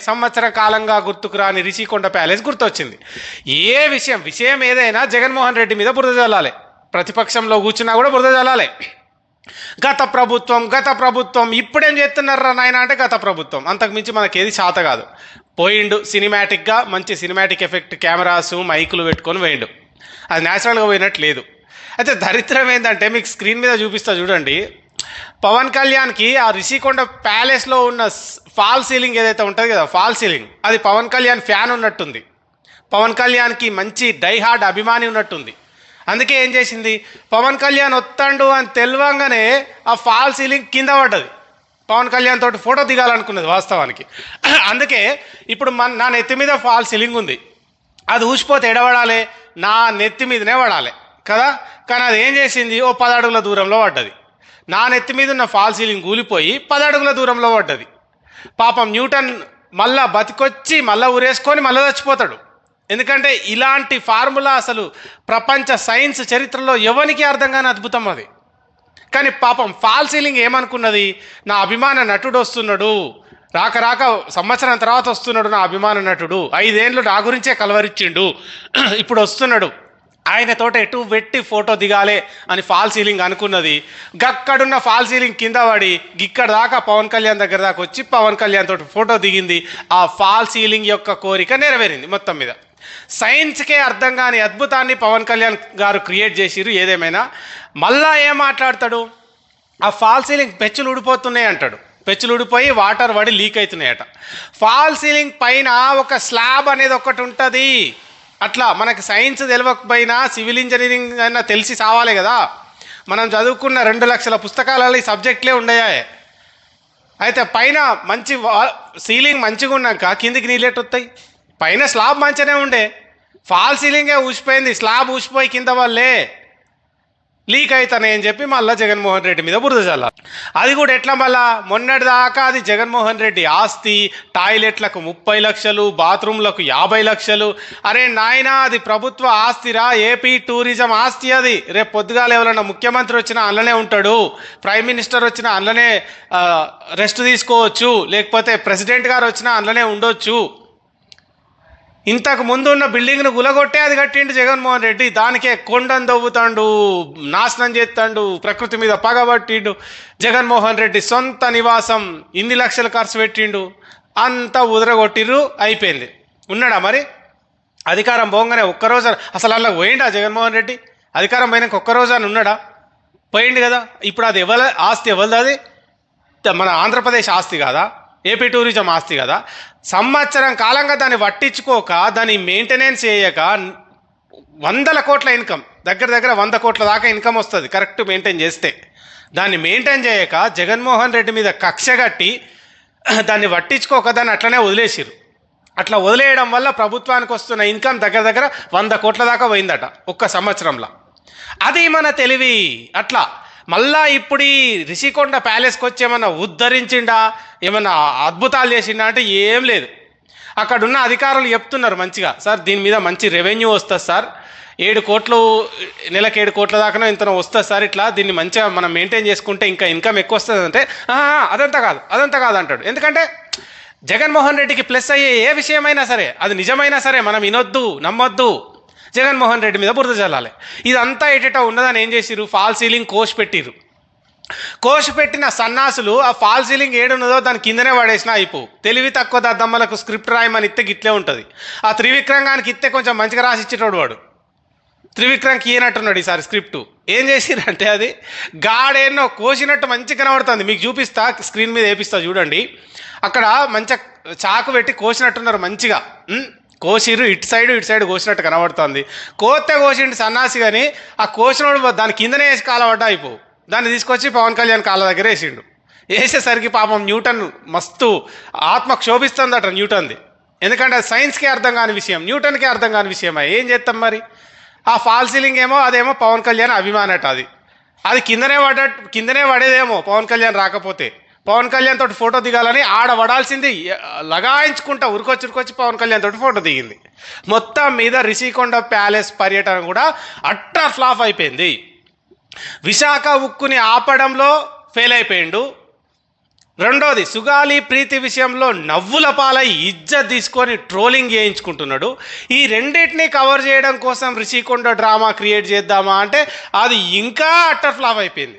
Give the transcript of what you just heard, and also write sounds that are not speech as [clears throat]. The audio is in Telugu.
సంవత్సర కాలంగా గుర్తుకురాని రిషికొండ ప్యాలెస్ గుర్తొచ్చింది. ఏ విషయం విషయం ఏదైనా జగన్మోహన్ రెడ్డి మీద బురద చల్లాలి ప్రతిపక్షంలో కూర్చున్నా కూడా బురద చల్లాలి గత ప్రభుత్వం గత ప్రభుత్వం ఇప్పుడేం చేస్తున్నారా నాయన అంటే గత ప్రభుత్వం. అంతకు మించి మనకి ఏది చేత కాదు. పోయిండు సినిమాటిక్గా మంచి సినిమాటిక్ ఎఫెక్ట్ కెమెరాస్ మైకులు పెట్టుకొని పోయిండు. అది న్యాచురల్గా పోయినట్టు లేదు. అయితే దరిద్రం ఏంటంటే మీకు స్క్రీన్ మీద చూపిస్తా చూడండి. పవన్ కళ్యాణ్కి ఆ రిషికొండ ప్యాలెస్లో ఉన్న ఫాల్ సీలింగ్ ఏదైతే ఉంటుంది కదా ఫాల్ సీలింగ్ అది పవన్ కళ్యాణ్ ఫ్యాన్ ఉన్నట్టుంది. పవన్ కళ్యాణ్కి మంచి డైహార్డ్ అభిమాని ఉన్నట్టుంది. అందుకే ఏం చేసింది? పవన్ కళ్యాణ్ వస్తాడు అని తెలియంగానే ఆ ఫాల్ సీలింగ్ కింద పడ్డది. పవన్ కళ్యాణ్ తోటి ఫోటో దిగాలనుకున్నది వాస్తవానికి. [clears throat] అందుకే ఇప్పుడు మన నా నెత్తి మీద ఫాల్ సీలింగ్ ఉంది. అది ఊసిపోతే ఎడబడాలి? నా నెత్తి మీదనే పడాలి. కదా? కానీ అది ఏం చేసింది? ఓ పదడుగుల దూరంలో పడ్డది. నా నెత్తి మీద ఉన్న ఫాల్ సీలింగ్ కూలిపోయి పదడుగుల దూరంలో పడ్డది. పాపం న్యూటన్ మళ్ళా బతికొచ్చి మళ్ళా ఉరేసుకొని మళ్ళా చచ్చిపోతాడు. ఎందుకంటే ఇలాంటి ఫార్ములా అసలు ప్రపంచ సైన్స్ చరిత్రలో ఎవరికి అర్థం కాని అద్భుతం అది. కానీ పాపం ఫాల్ సీలింగ్ ఏమనుకున్నది? నా అభిమాన నటుడు వస్తున్నాడు. రాక రాక సంవత్సరం తర్వాత వస్తున్నాడు నా అభిమాన నటుడు. ఐదేళ్ళు నా గురించే కలవరిచ్చిండు. [clears throat] ఇప్పుడు వస్తున్నాడు. ఆయనతోట ఎటు పెట్టి ఫోటో దిగాలే అని ఫాల్ సీలింగ్ అనుకున్నది. గక్కడున్న ఫాల్ సీలింగ్ కింద పడి ఇక్కడ దాకా పవన్ కళ్యాణ్ దగ్గర దాకా వచ్చి పవన్ కళ్యాణ్ తోటి ఫోటో దిగింది. ఆ ఫాల్ సీలింగ్ యొక్క కోరిక నెరవేరింది మొత్తం మీద. సైన్స్కే అర్థం కాని అద్భుతాన్ని పవన్ కళ్యాణ్ గారు క్రియేట్ చేసిరు ఏదేమైనా. మళ్ళా ఏం మాట్లాడతాడు? ఆ ఫాల్ సీలింగ్ పెచ్చులు ఊడిపోతున్నాయి అంటాడు. పెచ్చులు ఊడిపోయి వాటర్ పడి లీక్ అవుతున్నాయట. ఫాల్ సీలింగ్ పైన ఒక స్లాబ్ అనేది ఒకటి ఉంటుంది. అట్లా మనకు సైన్స్ తెలియకపోయినా సివిల్ ఇంజనీరింగ్ అయినా తెలిసి సావాలి కదా. మనం చదువుకున్న రెండు లక్షల పుస్తకాలలో ఈ సబ్జెక్ట్లే ఉండయాయి. అయితే పైన మంచి సీలింగ్ మంచిగా ఉన్నాక కిందికి నీళ్ళెట్టు వస్తాయి? పైన స్లాబ్ మంచిగానే ఉండే. ఫాల్ సీలింగే ఊసిపోయింది. స్లాబ్ ఊసిపోయి కింద వల్లే లీక్ అవుతానని చెప్పి మళ్ళీ జగన్మోహన్ రెడ్డి మీద బురద చల్లాలి. అది కూడా ఎట్లా మళ్ళా? మొన్నటి దాకా అది జగన్మోహన్ రెడ్డి ఆస్తి టాయిలెట్లకు ముప్పై లక్షలు బాత్రూంలకు యాభై లక్షలు. అరే నాయనా అది ప్రభుత్వ ఆస్తిరా ఏపీ టూరిజం ఆస్తి అది. రేపు పొద్దుగాల ఎవరైనా ముఖ్యమంత్రి వచ్చినా అందులోనే ఉంటాడు. ప్రైమ్ మినిస్టర్ వచ్చినా అందులోనే రెస్ట్ తీసుకోవచ్చు. లేకపోతే ప్రెసిడెంట్ గారు వచ్చినా అందులోనే ఉండొచ్చు. ఇంతకు ముందు ఉన్న బిల్డింగ్ను గులగొట్టే అది కట్టిండు జగన్మోహన్ రెడ్డి. దానికే కొండను దవ్వుతాడు నాశనం చేస్తాడు ప్రకృతి మీద పగబట్టిండు జగన్మోహన్ రెడ్డి. సొంత నివాసం ఇన్ని లక్షలు ఖర్చు పెట్టిండు. అంతా ఉదరగొట్టిర్రు అయిపోయింది. ఉన్నాడా మరి? అధికారం పోగానే ఒక్కరోజు అసలు అలా పోయిండా జగన్మోహన్ రెడ్డి? అధికారం పోయినాక ఒక్కరోజు అని ఉన్నాడా? పోయిండు కదా. ఇప్పుడు అది ఎవరి ఆస్తి ఎవరిది అది మన ఆంధ్రప్రదేశ్ ఆస్తి కాదా? ఏపీ టూరిజం ఆస్తి కదా. సంవత్సరం కాలంగా దాన్ని పట్టించుకోక దాన్ని మెయింటెనెన్స్ చేయక వందల కోట్ల ఇన్కమ్ దగ్గర దగ్గర వంద కోట్ల దాకా ఇన్కమ్ వస్తుంది కరెక్ట్ మెయింటైన్ చేస్తే. దాన్ని మెయింటైన్ చేయక జగన్మోహన్ రెడ్డి మీద కక్ష కట్టి దాన్ని పట్టించుకోక దాన్ని అట్లనే వదిలేసిరు అట్లా వదిలేయడం వల్ల ప్రభుత్వానికి వస్తున్న ఇన్కమ్ దగ్గర దగ్గర వంద కోట్ల దాకా పోయిందట ఒక్క సంవత్సరంలో. అది మన తెలివి అట్లా. మళ్ళా ఇప్పుడు ఈ రిషికొండ ప్యాలెస్కి వచ్చి ఏమైనా ఉద్ధరించిండా? ఏమైనా అద్భుతాలు చేసిండా అంటే ఏం లేదు. అక్కడ ఉన్న అధికారులు చెప్తున్నారు మంచిగా. సార్ దీని మీద మంచి రెవెన్యూ వస్తుంది సార్. ఏడు కోట్లు నెలకు ఏడు కోట్ల దాకా ఇంత వస్తుంది సార్ ఇట్లా. దీన్ని మంచిగా మనం మెయింటైన్ చేసుకుంటే ఇంకా ఇన్కమ్ ఎక్కువ వస్తుంది అంటే అదంతా కాదు అదంతా కాదు అంటాడు. ఎందుకంటే జగన్మోహన్ రెడ్డికి ప్లస్ అయ్యే ఏ విషయమైనా సరే అది నిజమైనా సరే మనం వినొద్దు నమ్మొద్దు. జగన్మోహన్ రెడ్డి మీద బురద చల్లాలి ఇదంతా ఎటట ఉన్నదని ఏం చేసిరు ఫాల్ సీలింగ్ కోష్ పెట్టిరు కోష్ పెట్టిన సన్నాసులు ఆ ఫాల్ సీలింగ్ ఏడున్నదో దాని కిందనే పడేసిన అయిపోవు తెలివి తక్కువ దద్దమ్మలకు స్క్రిప్ట్ రాయమని ఇస్తే గిట్లే ఉంటుంది. ఆ త్రివిక్రంగానికి ఇస్తే కొంచెం మంచిగా రాసి ఇచ్చేటోడు వాడు. త్రివిక్రమ్కి ఈయనట్టున్నాడు ఈసారి స్క్రిప్ట్. ఏం చేసిరంటే అది? గాడేనో కోసినట్టు మంచి కనబడుతుంది. మీకు చూపిస్తా స్క్రీన్ మీద వేపిస్తా చూడండి. అక్కడ మంచిగా చాకు పెట్టి కోసినట్టున్నారు మంచిగా. కోసిరు ఇటు సైడ్ ఇటు సైడ్ కోసినట్టు కనబడుతుంది. కోత కోసిండు సన్నాసి కానీ ఆ కోసినోడు దాని కిందనే వేసి కాలబడ్డా అయిపో. దాన్ని తీసుకొచ్చి పవన్ కళ్యాణ్ కాళ్ళ దగ్గర వేసిండు. వేసేసరికి పాపం న్యూటన్ మస్తు ఆత్మ క్షోభిస్తుందట న్యూటన్ది. ఎందుకంటే అది సైన్స్కే అర్థం కాని విషయం న్యూటన్కే అర్థం కాని విషయమా? ఏం చేస్తాం మరి? ఆ ఫాల్ సీలింగ్ ఏమో అదేమో పవన్ కళ్యాణ్ అభిమానట అది. అది కిందనే పడ కిందనే పడేదేమో పవన్ కళ్యాణ్ రాకపోతే. పవన్ కళ్యాణ్ తోటి ఫోటో దిగాలని ఆడ పడాల్సింది లగాయించుకుంటా ఉరికొచ్చి ఉరికొచ్చి పవన్ కళ్యాణ్ తోటి ఫోటో దిగింది. మొత్తం మీద రిషికొండ ప్యాలెస్ పర్యటన కూడా అట్టర్ ఫ్లాప్ అయిపోయింది. విశాఖ ఉక్కుని ఆపడంలో ఫెయిల్ అయిపోయిండు. రెండోది సుగాలి ప్రీతి విషయంలో నవ్వుల పాలై ఇజ్జత్ తీసుకొని ట్రోలింగ్ చేయించుకుంటున్నాడు. ఈ రెండింటిని కవర్ చేయడం కోసం రిషికొండ డ్రామా క్రియేట్ చేద్దామా అంటే అది ఇంకా అట్టర్ ఫ్లాప్ అయిపోయింది.